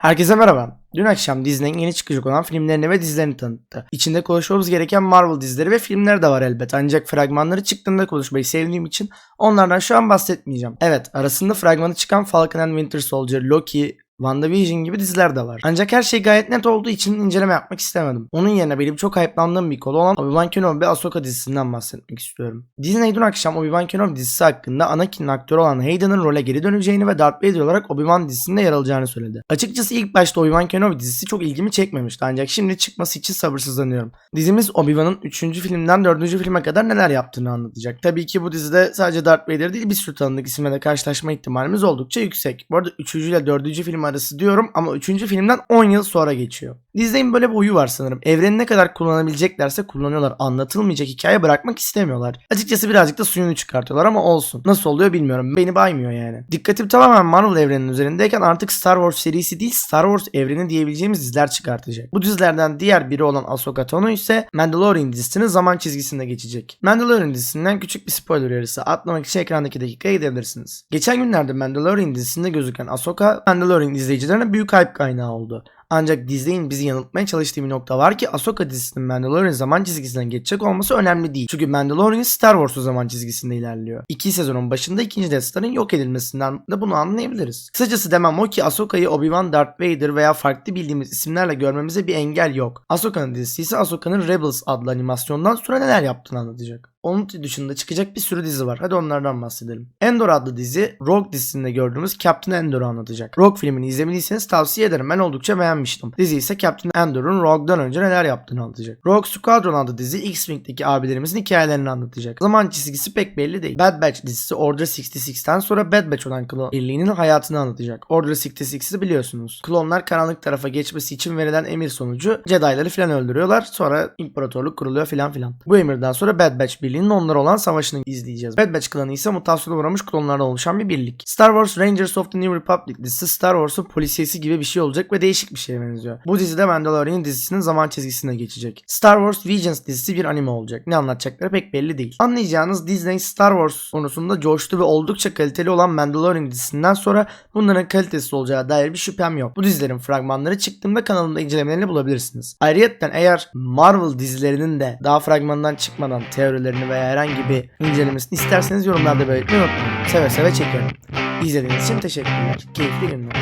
Herkese merhaba. Dün akşam Disney'in yeni çıkacak olan filmlerini ve dizilerini tanıttı. İçinde konuşmamız gereken Marvel dizileri ve filmleri de var elbet. Ancak fragmanları çıktığında konuşmayı sevdiğim için onlardan şu an bahsetmeyeceğim. Evet arasında fragmanı çıkan Falcon and Winter Soldier, Loki, WandaVision gibi diziler de var. Ancak her şey gayet net olduğu için inceleme yapmak istemedim. Onun yerine benim çok hype'landığım bir konu olan Obi-Wan Kenobi ve Ahsoka dizisinden bahsetmek istiyorum. Disney dün akşam Obi-Wan Kenobi dizisi hakkında Anakin'in aktörü olan Hayden'ın role geri döneceğini ve Darth Vader olarak Obi-Wan dizisinde yer alacağını söyledi. Açıkçası ilk başta Obi-Wan Kenobi dizisi çok ilgimi çekmemişti ancak şimdi çıkması için sabırsızlanıyorum. Dizimiz Obi-Wan'ın 3. filmden 4. filme kadar neler yaptığını anlatacak. Tabii ki bu dizide sadece Darth Vader değil bir sürü tanıdık isimle de karşılaşma ihtimalimiz oldukça yüksek. Bu arada 3. ile 4. film arası diyorum ama 3. filmden 10 yıl sonra geçiyor. Disney'in böyle bir huyu var sanırım. Evreni ne kadar kullanabileceklerse kullanıyorlar. Anlatılmayacak hikaye bırakmak istemiyorlar. Açıkçası birazcık da suyunu çıkartıyorlar ama olsun. Nasıl oluyor bilmiyorum. Beni baymıyor yani. Dikkatim tamamen Marvel evreninin üzerindeyken artık Star Wars serisi değil Star Wars evreni diyebileceğimiz diziler çıkartacak. Bu dizilerden diğer biri olan Ahsoka Tano ise Mandalorian dizisinin zaman çizgisinde geçecek. Mandalorian dizisinden küçük bir spoiler uyarısı atlamak için ekrandaki dakikaya gidebilirsiniz. Geçen günlerde Mandalorian dizisinde gözüken Ahsoka Mandalorian izleyicilerine büyük hype kaynağı oldu. Ancak Disney'in bizi yanıltmaya çalıştığı bir nokta var ki Ahsoka dizisinin Mandalorian zaman çizgisinden geçecek olması önemli değil. Çünkü Mandalorian Star Wars'u zaman çizgisinde ilerliyor. İki sezonun başında ikinci Death Star'ın yok edilmesinden de bunu anlayabiliriz. Kısacası demem o ki Ahsoka'yı Obi-Wan, Darth Vader veya farklı bildiğimiz isimlerle görmemize bir engel yok. Ahsoka'nın dizisi ise Ahsoka'nın Rebels adlı animasyondan sonra neler yaptığını anlatacak. Onun dışında çıkacak bir sürü dizi var. Hadi onlardan bahsedelim. Endor adlı dizi Rogue dizisinde gördüğümüz Captain Endor'u anlatacak. Rogue filmini izlemediyseniz tavsiye ederim. Ben oldukça beğenmiştim. Dizi ise Captain Endor'un Rogue'dan önce neler yaptığını anlatacak. Rogue Squadron adlı dizi X-Wing'deki abilerimizin hikayelerini anlatacak. Zaman çizgisi pek belli değil. Bad Batch dizisi Order 66'ten sonra Bad Batch olan klon birliğinin hayatını anlatacak. Order 66'ı biliyorsunuz. Klonlar karanlık tarafa geçmesi için verilen emir sonucu Jedi'ları filan öldürüyorlar. Sonra imparatorluk kuruluyor filan filan. Bu emirden sonra Bad Batch birliğinin onlar olan savaşını izleyeceğiz. Bad Batch klanı ise mutasyona uğramış klonlardan oluşan bir birlik. Star Wars Rangers of the New Republic dizisi Star Wars'un polisiyesi gibi bir şey olacak ve değişik bir şeye benziyor. Bu dizide Mandalorian dizisinin zaman çizgisine geçecek. Star Wars Visions dizisi bir anime olacak. Ne anlatacakları pek belli değil. Anlayacağınız Disney Star Wars konusunda coştu ve oldukça kaliteli olan Mandalorian dizisinden sonra bunların kalitesiz olacağı dair bir şüphem yok. Bu dizilerin fragmanları çıktığında kanalımda incelemelerini bulabilirsiniz. Ayrıca eğer Marvel dizilerinin de daha fragmandan çıkmadan teorilerini veya herhangi bir incelemesini isterseniz yorumlarda belirtmeyi unutmayın. Seve seve çekiyorum. İzlediğiniz için teşekkürler. Keyifli günler.